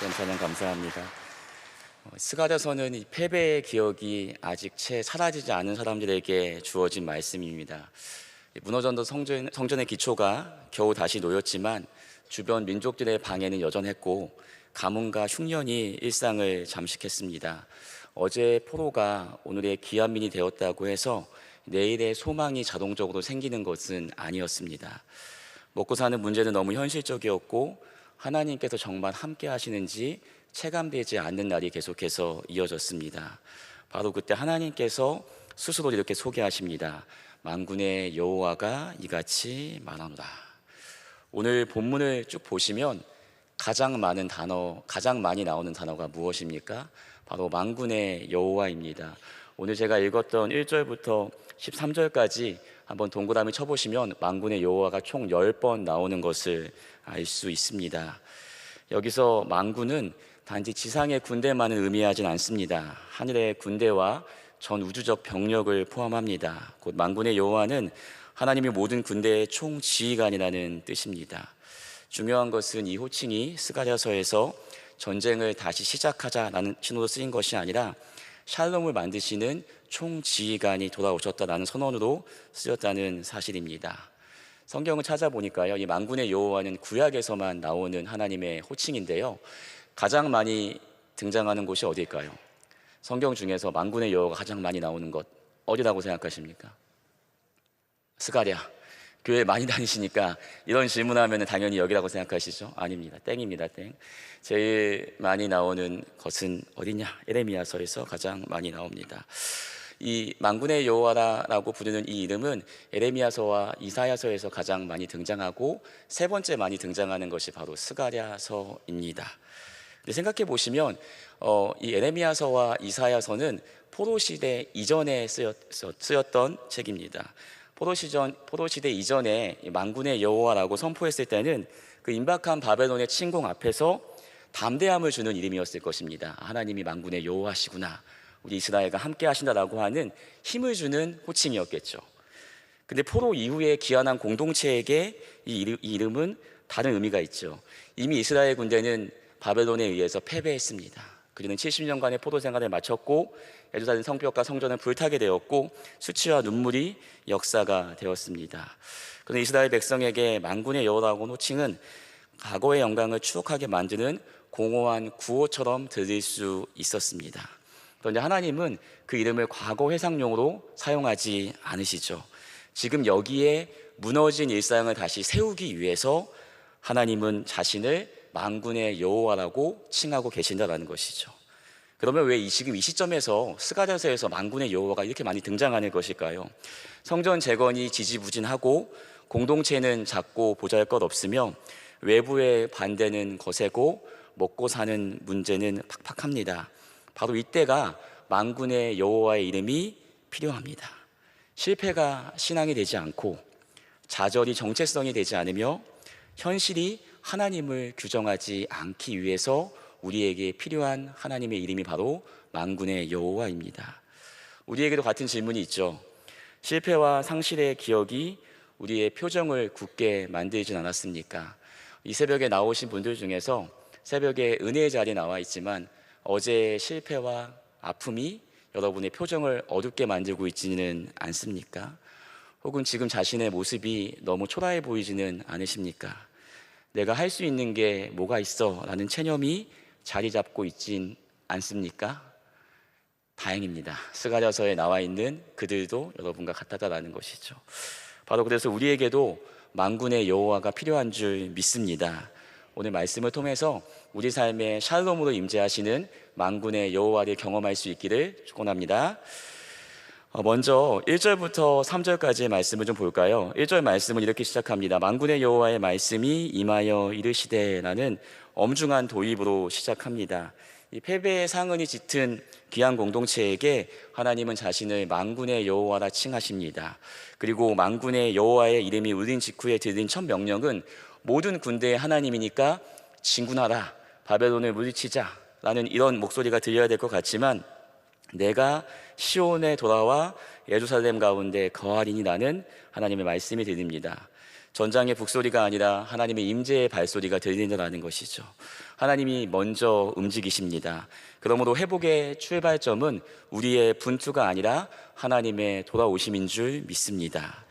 감사는 감사합니다. 어, 스가랴서는 이 패배의 기억이 아직 채 사라지지 않은 사람들에게 주어진 말씀입니다. 이 무너졌던 성전, 성전의 기초가 겨우 다시 놓였지만 주변 민족들의 방해는 여전했고 가뭄과 흉년이 일상을 잠식했습니다. 어제 포로가 오늘의 기한민이 되었다고 해서 내일의 소망이 자동적으로 생기는 것은 아니었습니다. 먹고 사는 문제는 너무 현실적이었고 하나님께서 정말 함께 하시는지 체감되지 않는 날이 계속해서 이어졌습니다. 바로 그때 하나님께서 스스로 이렇게 소개하십니다. 만군의 여호와가 이같이 말하노라. 오늘 본문을 쭉 보시면 가장 많은 단어, 가장 많이 나오는 단어가 무엇입니까? 바로 만군의 여호와입니다. 오늘 제가 읽었던 1절부터 13절까지 한번 동그라미 쳐보시면 만군의 여호와가 총 10번 나오는 것을 알 수 있습니다. 여기서 만군은 단지 지상의 군대만을 의미하진 않습니다. 하늘의 군대와 전 우주적 병력을 포함합니다. 곧 만군의 여호와는 하나님이 모든 군대의 총 지휘관이라는 뜻입니다. 중요한 것은 이 호칭이 스가랴서에서 전쟁을 다시 시작하자라는 신호로 쓰인 것이 아니라 샬롬을 만드시는 총지휘관이 돌아오셨다라는 선언으로 쓰였다는 사실입니다. 성경을 찾아보니까요, 이 만군의 여호와는 구약에서만 나오는 하나님의 호칭인데요, 가장 많이 등장하는 곳이 어디일까요? 성경 중에서 만군의 여호와가 가장 많이 나오는 것 어디라고 생각하십니까? 스가랴. 교회 많이 다니시니까 이런 질문하면 당연히 여기라고 생각하시죠? 아닙니다. 땡입니다. 땡. 제일 많이 나오는 것은 어디냐? 에레미야서에서 가장 많이 나옵니다. 이 만군의 여호와라고 부르는 이 이름은 에레미야서와 이사야서에서 가장 많이 등장하고 세 번째 많이 등장하는 것이 바로 스가랴서입니다. 생각해 보시면 어, 이 에레미야서와 이사야서는 포로 시대 이전에 쓰였, 쓰였던 책입니다. 포로 시전 포로 시대 이전에 만군의 여호와라고 선포했을 때는 그 임박한 바벨론의 침공 앞에서 담대함을 주는 이름이었을 것입니다. 하나님이 만군의 여호와시구나. 우리 이스라엘과 함께 하신다라고 하는 힘을 주는 호칭이었겠죠. 근데 포로 이후에 기한한 공동체에게 이 이름은 다른 의미가 있죠. 이미 이스라엘 군대는 바벨론에 의해서 패배했습니다. 그리는 70년간의 포로 생활을 마쳤고 예루살렘 성벽과 성전을 불타게 되었고 수치와 눈물이 역사가 되었습니다. 그런데 이스라엘 백성에게 만군의 여호라고 호칭은 과거의 영광을 추억하게 만드는 공허한 구호처럼 들릴 수 있었습니다. 그런데 하나님은 그 이름을 과거 회상용으로 사용하지 않으시죠. 지금 여기에 무너진 일상을 다시 세우기 위해서 하나님은 자신을 만군의 여호와라고 칭하고 계신다라는 것이죠. 그러면 왜 이 지금 이 시점에서 스가랴서에서 만군의 여호와가 이렇게 많이 등장하는 것일까요? 성전 재건이 지지부진하고 공동체는 작고 보잘것 없으며 외부의 반대는 거세고 먹고 사는 문제는 팍팍합니다. 바로 이때가 만군의 여호와의 이름이 필요합니다. 실패가 신앙이 되지 않고 좌절이 정체성이 되지 않으며 현실이 하나님을 규정하지 않기 위해서 우리에게 필요한 하나님의 이름이 바로 만군의 여호와입니다. 우리에게도 같은 질문이 있죠. 실패와 상실의 기억이 우리의 표정을 굳게 만들진 않았습니까? 이 새벽에 나오신 분들 중에서 새벽에 은혜의 자리에 나와 있지만 어제의 실패와 아픔이 여러분의 표정을 어둡게 만들고 있지는 않습니까? 혹은 지금 자신의 모습이 너무 초라해 보이지는 않으십니까? 내가 할 수 있는 게 뭐가 있어? 라는 체념이 자리 잡고 있진 않습니까? 다행입니다. 스가랴서에 나와 있는 그들도 여러분과 같다라는 것이죠. 바로 그래서 우리에게도 만군의 여호와가 필요한 줄 믿습니다. 오늘 말씀을 통해서 우리 삶에 샬롬으로 임재하시는 만군의 여호와를 경험할 수 있기를 축원합니다. 어, 먼저 1절부터 3절까지의 말씀을 좀 볼까요? 1절 말씀은 이렇게 시작합니다. 만군의 여호와의 말씀이 임하여 이르시되 라는 엄중한 도입으로 시작합니다. 이 패배의 상흔이 짙은 귀한 공동체에게 하나님은 자신을 만군의 여호와라 칭하십니다. 그리고 만군의 여호와의 이름이 울린 직후에 드린 첫 명령은 모든 군대의 하나님이니까 진군하라 바벨론을 물리치자라는 이런 목소리가 들려야 될 것 같지만 내가 시온에 돌아와 예루살렘 가운데 거하리니 나는 하나님의 말씀이 들립니다. 전장의 북소리가 아니라 하나님의 임재의 발소리가 들린다는 것이죠. 하나님이 먼저 움직이십니다. 그러므로 회복의 출발점은 우리의 분투가 아니라 하나님의 돌아오심인 줄 믿습니다.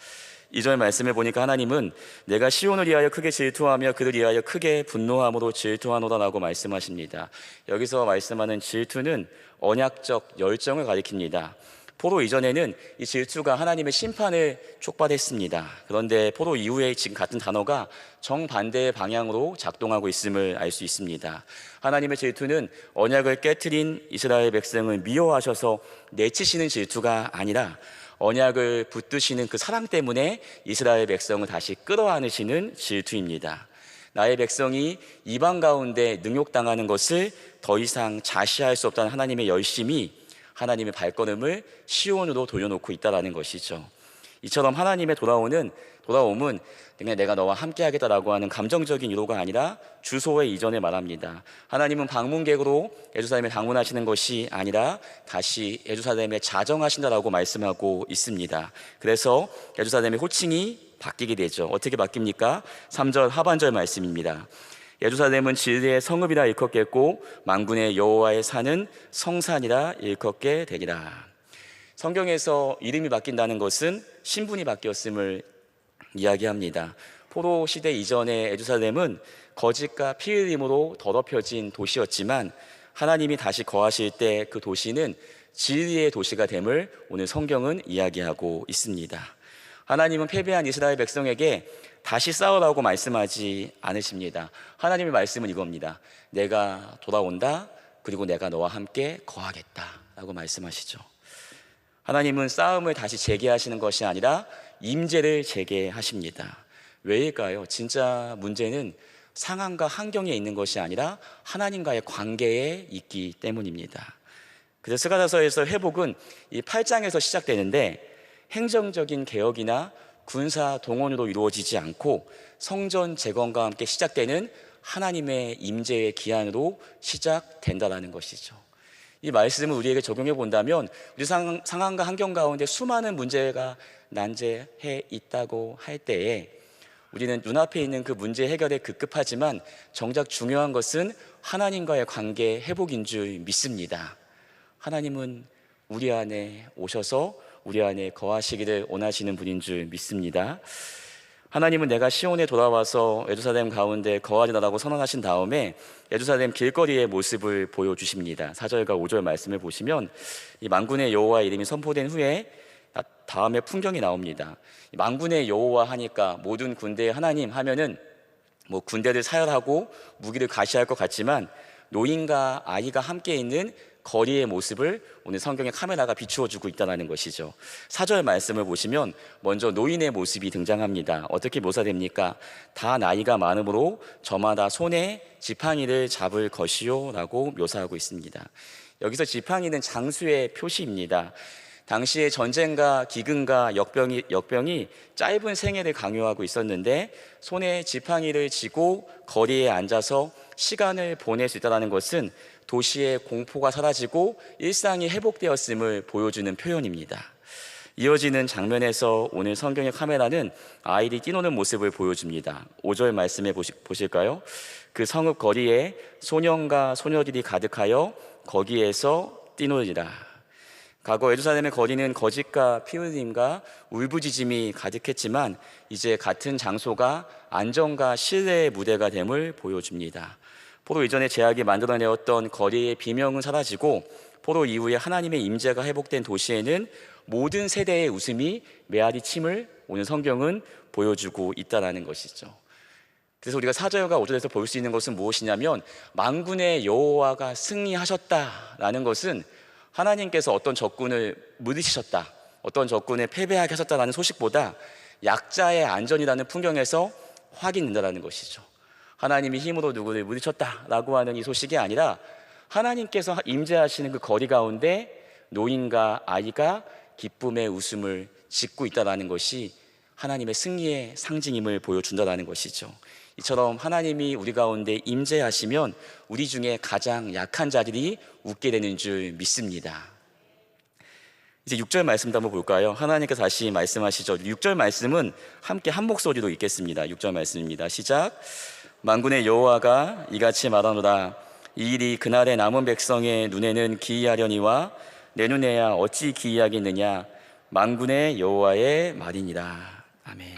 이절 말씀을 보니까 하나님은 내가 시온을 위하여 크게 질투하며 그를 위하여 크게 분노함으로 질투하노라라고 말씀하십니다. 여기서 말씀하는 질투는 언약적 열정을 가리킵니다. 포로 이전에는 이 질투가 하나님의 심판을 촉발했습니다. 그런데 포로 이후에 지금 같은 단어가 정반대의 방향으로 작동하고 있음을 알 수 있습니다. 하나님의 질투는 언약을 깨뜨린 이스라엘 백성을 미워하셔서 내치시는 질투가 아니라 언약을 붙드시는 그 사랑 때문에 이스라엘 백성을 다시 끌어안으시는 질투입니다. 나의 백성이 이방 가운데 능욕당하는 것을 더 이상 자시할 수 없다는 하나님의 열심이 하나님의 발걸음을 시온으로 돌려놓고 있다라는 것이죠. 이처럼 하나님의 돌아오는 돌아옴은 그냥 내가 너와 함께 하겠다라고 하는 감정적인 위로가 아니라 주소의 이전을 말합니다. 하나님은 방문객으로 예루살렘에 방문하시는 것이 아니라 다시 예루살렘에 자정하신다라고 말씀하고 있습니다. 그래서 예루살렘의 호칭이 바뀌게 되죠. 어떻게 바뀝니까? 3절 하반절 말씀입니다. 예루살렘은 진리의 성읍이라 일컫겠고 망군의 여호와의 산은 성산이라 일컫게 되리라. 성경에서 이름이 바뀐다는 것은 신분이 바뀌었음을 이야기합니다. 포로 시대 이전의 예루살렘은 거짓과 피 흘림으로 더럽혀진 도시였지만 하나님이 다시 거하실 때 그 도시는 진리의 도시가 됨을 오늘 성경은 이야기하고 있습니다. 하나님은 패배한 이스라엘 백성에게 다시 싸우라고 말씀하지 않으십니다. 하나님의 말씀은 이겁니다. 내가 돌아온다. 그리고 내가 너와 함께 거하겠다. 라고 말씀하시죠. 하나님은 싸움을 다시 재개하시는 것이 아니라 임재를 재개하십니다. 왜일까요? 진짜 문제는 상황과 환경에 있는 것이 아니라 하나님과의 관계에 있기 때문입니다. 그래서 스가다서에서 회복은 이 8장에서 시작되는데 행정적인 개혁이나 군사 동원으로 이루어지지 않고 성전 재건과 함께 시작되는 하나님의 임재의 기한으로 시작된다라는 것이죠. 이 말씀을 우리에게 적용해 본다면 우리 상, 상황과 환경 가운데 수많은 문제가 난제해 있다고 할 때에 우리는 눈앞에 있는 그 문제 해결에 급급하지만 정작 중요한 것은 하나님과의 관계 회복인 줄 믿습니다. 하나님은 우리 안에 오셔서 우리 안에 거하시기를 원하시는 분인 줄 믿습니다. 하나님은 내가 시온에 돌아와서 예루살렘 가운데 거하리라고 선언하신 다음에 예루살렘 길거리의 모습을 보여주십니다. 4절과 5절 말씀을 보시면 이 만군의 여호와 이름이 선포된 후에 다음에 풍경이 나옵니다. 만군의 여호와 하니까 모든 군대의 하나님 하면은 뭐 군대를 사열하고 무기를 가시할 것 같지만 노인과 아이가 함께 있는 거리의 모습을 오늘 성경의 카메라가 비추어 주고 있다는 것이죠. 사절 말씀을 보시면 먼저 노인의 모습이 등장합니다. 어떻게 묘사됩니까? 다 나이가 많으므로 저마다 손에 지팡이를 잡을 것이요라고 묘사하고 있습니다. 여기서 지팡이는 장수의 표시입니다. 당시에 전쟁과 기근과 역병이, 역병이 짧은 생애를 강요하고 있었는데 손에 지팡이를 쥐고 거리에 앉아서 시간을 보낼 수 있다는 것은 도시의 공포가 사라지고 일상이 회복되었음을 보여주는 표현입니다. 이어지는 장면에서 오늘 성경의 카메라는 아이들이 뛰노는 모습을 보여줍니다. 5절 말씀해 보실까요? 그 성읍 거리에 소년과 소녀들이 가득하여 거기에서 뛰노리라. 과거 예루살렘의 거리는 거짓과 피 흘림과 울부짖음이 가득했지만 이제 같은 장소가 안정과 신뢰의 무대가 됨을 보여줍니다. 포로 이전에 제약이 만들어내었던 거리의 비명은 사라지고 포로 이후에 하나님의 임재가 회복된 도시에는 모든 세대의 웃음이 메아리 침을 오늘 성경은 보여주고 있다라는 것이죠. 그래서 우리가 사절과 오절에서 볼 수 있는 것은 무엇이냐면 만군의 여호와가 승리하셨다라는 것은 하나님께서 어떤 적군을 물리치셨다, 어떤 적군을 패배하게 하셨다라는 소식보다 약자의 안전이라는 풍경에서 확인된다라는 것이죠. 하나님이 힘으로 누구를 물리쳤다라고 하는 이 소식이 아니라 하나님께서 임재하시는 그 거리 가운데 노인과 아이가 기쁨의 웃음을 짓고 있다라는 것이 하나님의 승리의 상징임을 보여준다라는 것이죠. 이처럼 하나님이 우리 가운데 임재하시면 우리 중에 가장 약한 자들이 웃게 되는 줄 믿습니다. 이제 6절 말씀도 한번 볼까요? 하나님께서 다시 말씀하시죠. 6절 말씀은 함께 한 목소리로 읽겠습니다. 6절 말씀입니다. 시작. 만군의 여호와가 이같이 말하노라. 이 일이 그날의 남은 백성의 눈에는 기이하려니와 내 눈에야 어찌 기이하겠느냐. 만군의 여호와의 말이니라. 아멘.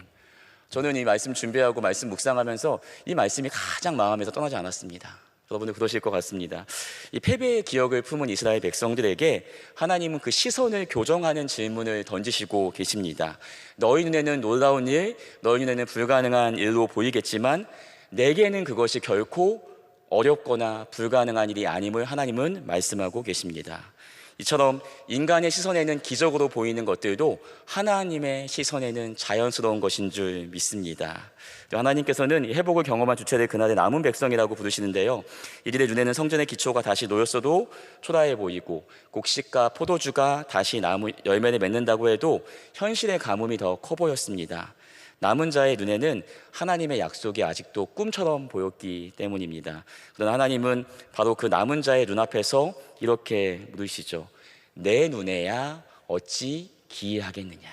저는 이 말씀 준비하고 말씀 묵상하면서 이 말씀이 가장 마음에서 떠나지 않았습니다. 여러분들 그러실 것 같습니다. 이 패배의 기억을 품은 이스라엘 백성들에게 하나님은 그 시선을 교정하는 질문을 던지시고 계십니다. 너희 눈에는 놀라운 일, 너희 눈에는 불가능한 일로 보이겠지만 내게는 그것이 결코 어렵거나 불가능한 일이 아님을 하나님은 말씀하고 계십니다. 이처럼 인간의 시선에는 기적으로 보이는 것들도 하나님의 시선에는 자연스러운 것인 줄 믿습니다. 하나님께서는 회복을 경험한 주체들 그날의 남은 백성이라고 부르시는데요. 이들의 눈에는 성전의 기초가 다시 놓였어도 초라해 보이고 곡식과 포도주가 다시 나무 열매를 맺는다고 해도 현실의 가뭄이 더 커 보였습니다. 남은 자의 눈에는 하나님의 약속이 아직도 꿈처럼 보였기 때문입니다. 그러나 하나님은 바로 그 남은 자의 눈앞에서 이렇게 물으시죠. 내 눈에야 어찌 기이하겠느냐.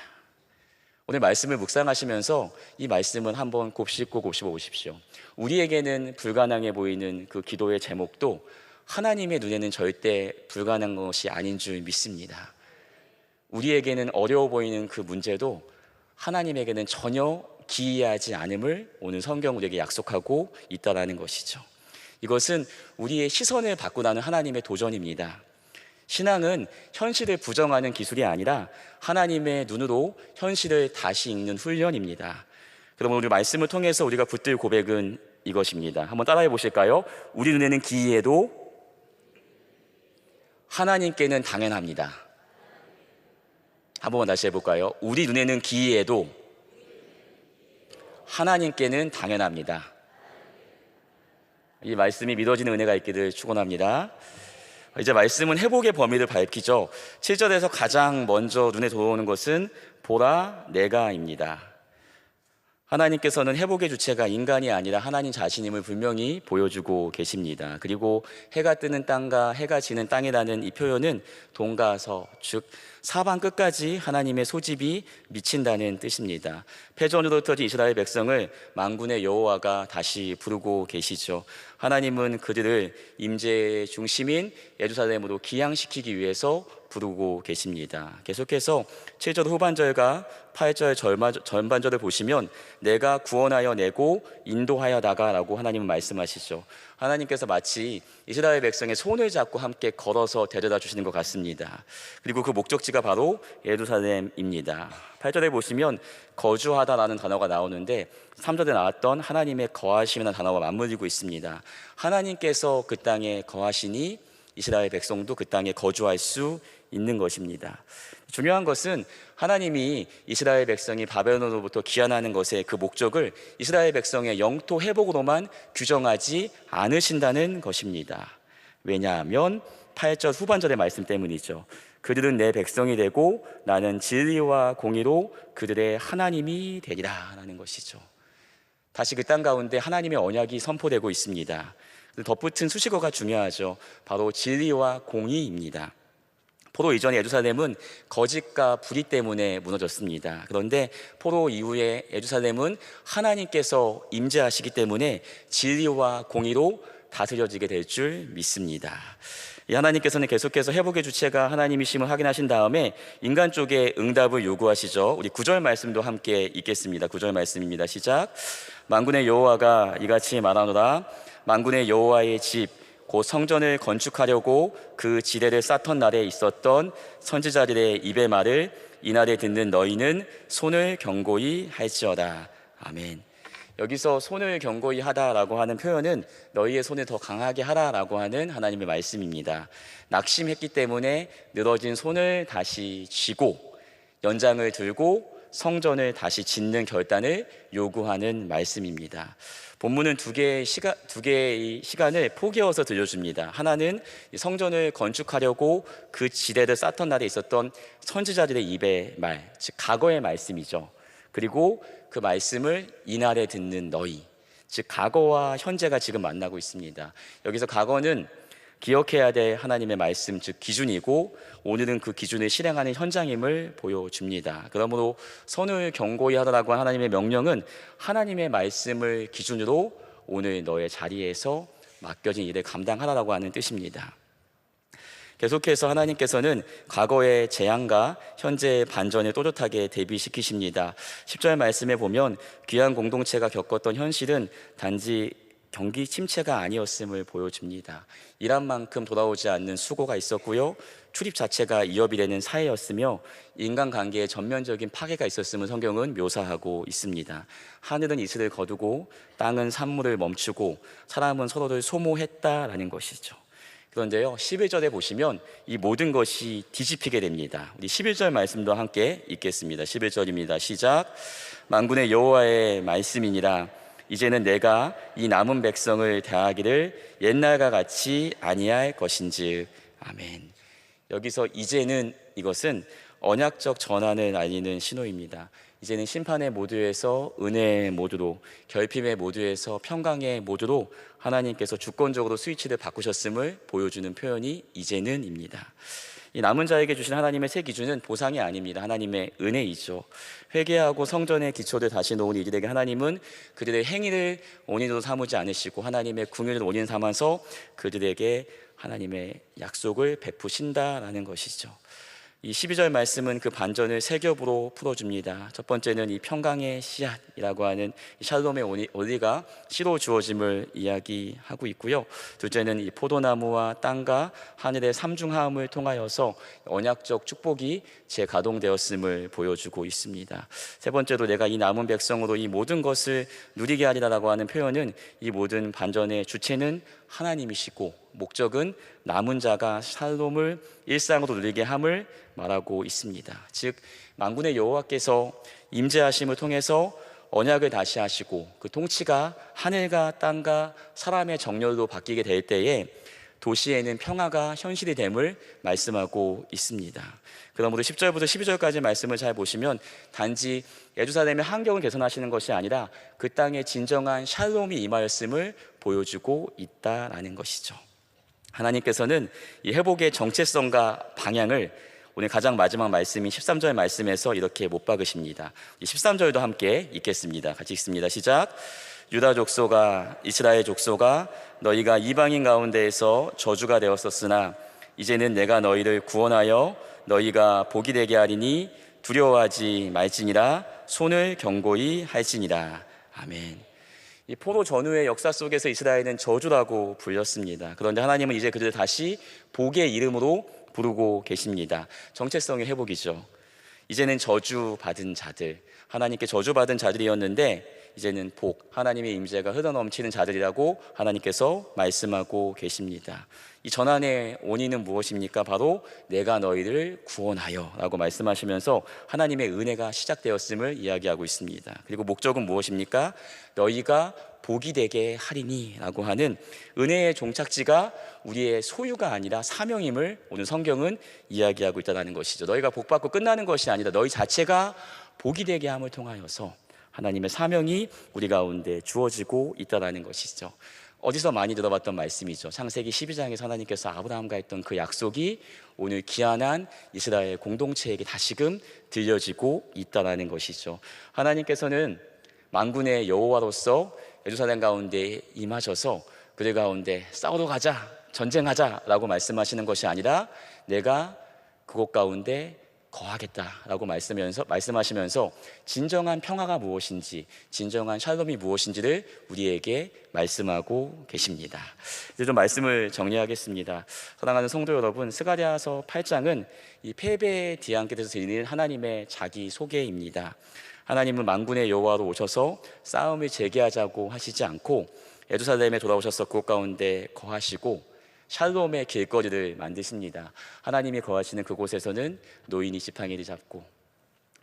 오늘 말씀을 묵상하시면서 이 말씀은 한번 곱씹고 곱씹어 보십시오. 우리에게는 불가능해 보이는 그 기도의 제목도 하나님의 눈에는 절대 불가능한 것이 아닌 줄 믿습니다. 우리에게는 어려워 보이는 그 문제도 하나님에게는 전혀 기이하지 않음을 오늘 성경 우리에게 약속하고 있다라는 것이죠. 이것은 우리의 시선을 바꾸라는 하나님의 도전입니다. 신앙은 현실을 부정하는 기술이 아니라 하나님의 눈으로 현실을 다시 읽는 훈련입니다. 그러면 우리 말씀을 통해서 우리가 붙들 고백은 이것입니다. 한번 따라해 보실까요? 우리 눈에는 기이해도 하나님께는 당연합니다. 한번 다시 해볼까요? 우리 눈에는 기이해도 하나님께는 당연합니다. 이 말씀이 믿어지는 은혜가 있기를 축원합니다. 이제 말씀은 회복의 범위를 밝히죠. 7절에서 가장 먼저 눈에 들어오는 것은 보라 내가입니다. 하나님께서는 회복의 주체가 인간이 아니라 하나님 자신임을 분명히 보여주고 계십니다. 그리고 해가 뜨는 땅과 해가 지는 땅이라는 이 표현은 동가서 즉 사방 끝까지 하나님의 소집이 미친다는 뜻입니다. 패전으로 터진 이스라엘 백성을 만군의 여호와가 다시 부르고 계시죠. 하나님은 그들을 임재의 중심인 예루살렘으로 기양시키기 위해서 부르고 계십니다. 계속해서 7절 후반절과 8절 전반절을 보시면 내가 구원하여 내고 인도하여 나가라고 하나님은 말씀하시죠. 하나님께서 마치 이스라엘 백성의 손을 잡고 함께 걸어서 데려다 주시는 것 같습니다. 그리고 그 목적지가 바로 예루살렘입니다. 8절에 보시면 거주하다라는 단어가 나오는데 3절에 나왔던 하나님의 거하심이라는 단어와 맞물리고 있습니다. 하나님께서 그 땅에 거하시니 이스라엘 백성도 그 땅에 거주할 수 있는 것입니다. 중요한 것은 하나님이 이스라엘 백성이 바벨론으로부터 귀환하는 것의 그 목적을 이스라엘 백성의 영토 회복으로만 규정하지 않으신다는 것입니다. 왜냐하면 8절 후반절의 말씀 때문이죠. 그들은 내 백성이 되고 나는 진리와 공의로 그들의 하나님이 되리라 라는 것이죠. 다시 그 땅 가운데 하나님의 언약이 선포되고 있습니다. 덧붙은 수식어가 중요하죠. 바로 진리와 공의입니다. 포로 이전의 예루살렘은 거짓과 불의 때문에 무너졌습니다. 그런데 포로 이후에 예루살렘은 하나님께서 임재하시기 때문에 진리와 공의로 다스려지게 될 줄 믿습니다. 이 하나님께서는 계속해서 회복의 주체가 하나님이심을 확인하신 다음에 인간 쪽에 응답을 요구하시죠. 우리 구절 말씀도 함께 읽겠습니다. 구절 말씀입니다. 시작. 만군의 여호와가 이같이 말하노라. 만군의 여호와의 집 곧 성전을 건축하려고 그 지대를 쌓던 날에 있었던 선지자들의 입의 말을 이날에 듣는 너희는 손을 경고히 할지어다. 아멘. 여기서 손을 경고히 하다라고 하는 표현은 너희의 손을 더 강하게 하라라고 하는 하나님의 말씀입니다. 낙심했기 때문에 늘어진 손을 다시 쥐고 연장을 들고 성전을 다시 짓는 결단을 요구하는 말씀입니다. 본문은 두 개의 시간 두 개의 시간을 포개어서 들려줍니다. 하나는 성전을 건축하려고 그 지대를 쌓던 날에 있었던 선지자들의 입의 말, 즉 과거의 말씀이죠. 그리고 그 말씀을 이날에 듣는 너희, 즉 과거와 현재가 지금 만나고 있습니다. 여기서 과거는 기억해야 될 하나님의 말씀 즉 기준이고 오늘은 그 기준을 실행하는 현장임을 보여줍니다. 그러므로 선을 경고히 하라고 한 하나님의 명령은 하나님의 말씀을 기준으로 오늘 너의 자리에서 맡겨진 일을 감당하라고 하는 뜻입니다. 계속해서 하나님께서는 과거의 재앙과 현재의 반전을 또렷하게 대비시키십니다. 10절 말씀에 보면 귀한 공동체가 겪었던 현실은 단지 경기 침체가 아니었음을 보여줍니다. 일한 만큼 돌아오지 않는 수고가 있었고요. 출입 자체가 이업이 되는 사회였으며 인간관계에 전면적인 파괴가 있었음을 성경은 묘사하고 있습니다. 하늘은 이슬을 거두고 땅은 산물을 멈추고 사람은 서로를 소모했다라는 것이죠. 그런데요, 11절에 보시면 이 모든 것이 뒤집히게 됩니다. 우리 11절 말씀도 함께 읽겠습니다. 11절입니다. 시작. 만군의 여호와의 말씀이니라. 이제는 내가 이 남은 백성을 대하기를 옛날과 같이 아니할 것인즉 아멘. 여기서 이제는 이것은 언약적 전환을 알리는 신호입니다. 이제는 심판의 모드에서 은혜의 모드로 결핍의 모드에서 평강의 모드로 하나님께서 주권적으로 스위치를 바꾸셨음을 보여주는 표현이 이제는입니다. 이 남은 자에게 주신 하나님의 새 기준은 보상이 아닙니다. 하나님의 은혜이죠. 회개하고 성전의 기초를 다시 놓은 이들에게 하나님은 그들의 행위를 원인으로 삼으지 않으시고 하나님의 궁유를 원인 삼아서 그들에게 하나님의 약속을 베푸신다라는 것이죠. 이 12절 말씀은 그 반전을 세 겹으로 풀어줍니다. 첫 번째는 이 평강의 씨앗이라고 하는 샬롬의 원리가 씨로 주어짐을 이야기하고 있고요. 둘째는 이 포도나무와 땅과 하늘의 삼중하음을 통하여서 언약적 축복이 재가동되었음을 보여주고 있습니다. 세 번째로 내가 이 남은 백성으로 이 모든 것을 누리게 하리라라고 하는 표현은 이 모든 반전의 주체는 하나님이시고 목적은 남은 자가 샬롬을 일상으로 누리게 함을 말하고 있습니다. 즉 만군의 여호와께서 임재하심을 통해서 언약을 다시 하시고 그 통치가 하늘과 땅과 사람의 정렬로 바뀌게 될 때에 도시에는 평화가 현실이 됨을 말씀하고 있습니다. 그러므로 10절부터 12절까지 말씀을 잘 보시면 단지 예루살렘의 환경을 개선하시는 것이 아니라 그 땅에 진정한 샬롬이 임하였음을 보여주고 있다라는 것이죠. 하나님께서는 이 회복의 정체성과 방향을 오늘 가장 마지막 말씀인 13절 말씀에서 이렇게 못 박으십니다. 13절도 함께 읽겠습니다. 같이 읽습니다. 시작. 유다 족소가 이스라엘 족소가 너희가 이방인 가운데에서 저주가 되었었으나 이제는 내가 너희를 구원하여 너희가 복이 되게 하리니 두려워하지 말지니라 손을 경고히 할지니라. 아멘. 이 포로 전후의 역사 속에서 이스라엘은 저주라고 불렸습니다. 그런데 하나님은 이제 그들을 다시 복의 이름으로 부르고 계십니다. 정체성의 회복이죠. 이제는 저주 받은 자들, 하나님께 저주 받은 자들이었는데 이제는 복, 하나님의 임재가 흘러넘치는 자들이라고 하나님께서 말씀하고 계십니다. 이 전환의 원인은 무엇입니까? 바로 내가 너희를 구원하여라고 말씀하시면서 하나님의 은혜가 시작되었음을 이야기하고 있습니다. 그리고 목적은 무엇입니까? 너희가 복이 되게 하리니라고 하는 은혜의 종착지가 우리의 소유가 아니라 사명임을 오늘 성경은 이야기하고 있다는 것이죠. 너희가 복 받고 끝나는 것이 아니라 너희 자체가 복이 되게 함을 통하여서 하나님의 사명이 우리 가운데 주어지고 있다는 것이죠. 어디서 많이 들어봤던 말씀이죠. 창세기 12장에서 하나님께서 아브라함과 했던 그 약속이 오늘 귀환한 이스라엘 공동체에게 다시금 들려지고 있다는 것이죠. 하나님께서는 만군의 여호와로서 예루살렘 가운데 임하셔서 그들 가운데 싸우러 가자, 전쟁하자라고 말씀하시는 것이 아니라 내가 그곳 가운데 거하겠다라고 말씀하면서 말씀하시면서 진정한 평화가 무엇인지, 진정한 샬롬이 무엇인지를 우리에게 말씀하고 계십니다. 이제 좀 말씀을 정리하겠습니다. 사랑하는 성도 여러분, 스가랴서 8장은 이 패배의 뒤안길에서 드리는 하나님의 자기 소개입니다. 하나님은 만군의 여호와로 오셔서 싸움을 재개하자고 하시지 않고 예루살렘에 돌아오셔서 그곳 가운데 거하시고 샬롬의 길거리를 만드십니다. 하나님이 거하시는 그곳에서는 노인이 지팡이를 잡고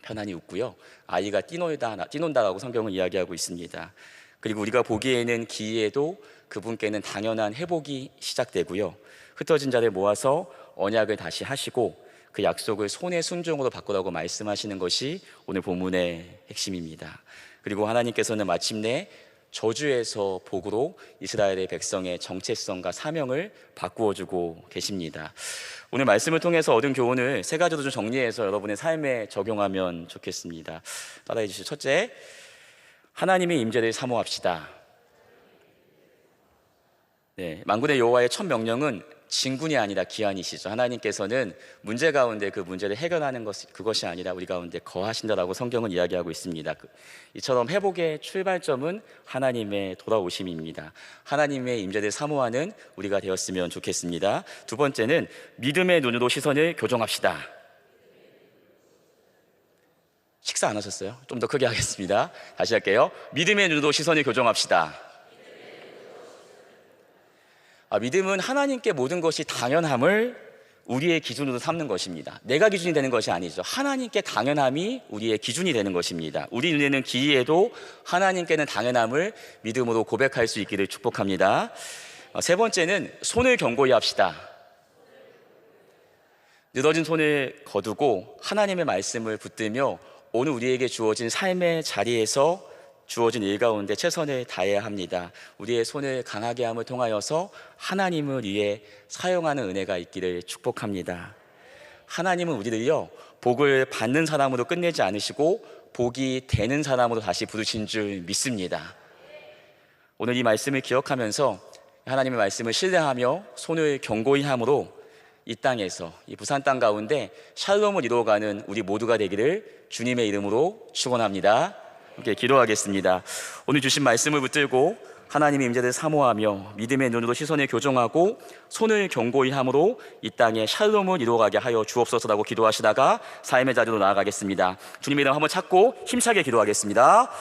편안히 웃고요. 아이가 뛰놀다, 뛰논다라고 성경은 이야기하고 있습니다. 그리고 우리가 보기에는 기이에도 그분께는 당연한 회복이 시작되고요. 흩어진 자를 모아서 언약을 다시 하시고 그 약속을 손의 순종으로 바꾸라고 말씀하시는 것이 오늘 본문의 핵심입니다. 그리고 하나님께서는 마침내 저주에서 복으로 이스라엘의 백성의 정체성과 사명을 바꾸어 주고 계십니다. 오늘 말씀을 통해서 얻은 교훈을 세 가지로 좀 정리해서 여러분의 삶에 적용하면 좋겠습니다. 따라해 주시죠. 첫째, 하나님의 임재를 사모합시다. 네, 만군의 여호와의 첫 명령은 진군이 아니라 기한이시죠. 하나님께서는 문제 가운데 그 문제를 해결하는 것 그것이 아니라 우리 가운데 거하신다라고 성경은 이야기하고 있습니다. 그- 이처럼 회복의 출발점은 하나님의 돌아오심입니다. 하나님의 임재를 사모하는 우리가 되었으면 좋겠습니다. 두 번째는 믿음의 눈으로 시선을 교정합시다. 식사 안 하셨어요? 좀 더 크게 하겠습니다. 다시 할게요. 믿음의 눈으로 시선을 교정합시다. 아, 믿음은 하나님께 모든 것이 당연함을 우리의 기준으로 삼는 것입니다. 내가 기준이 되는 것이 아니죠. 하나님께 당연함이 우리의 기준이 되는 것입니다. 우리 눈에는 기이해도 하나님께는 당연함을 믿음으로 고백할 수 있기를 축복합니다. 어, 세 번째는 손을 견고히 합시다. 늘어진 손을 거두고 하나님의 말씀을 붙들며 오늘 우리에게 주어진 삶의 자리에서 주어진 일 가운데 최선을 다해야 합니다. 우리의 손을 강하게 함을 통하여서 하나님을 위해 사용하는 은혜가 있기를 축복합니다. 하나님은 우리를요, 복을 받는 사람으로 끝내지 않으시고 복이 되는 사람으로 다시 부르신 줄 믿습니다. 오늘 이 말씀을 기억하면서 하나님의 말씀을 신뢰하며 손을 견고히 함으로 이 땅에서 이 부산 땅 가운데 샬롬을 이루어가는 우리 모두가 되기를 주님의 이름으로 축원합니다. 함께 기도하겠습니다. 오늘 주신 말씀을 붙들고 하나님의 임재를 사모하며 믿음의 눈으로 시선을 교정하고 손을 견고히 함으로 이 땅에 샬롬을 이루어가게 하여 주옵소서라고 기도하시다가 삶의 자리로 나아가겠습니다. 주님의 이름 한번 찾고 힘차게 기도하겠습니다.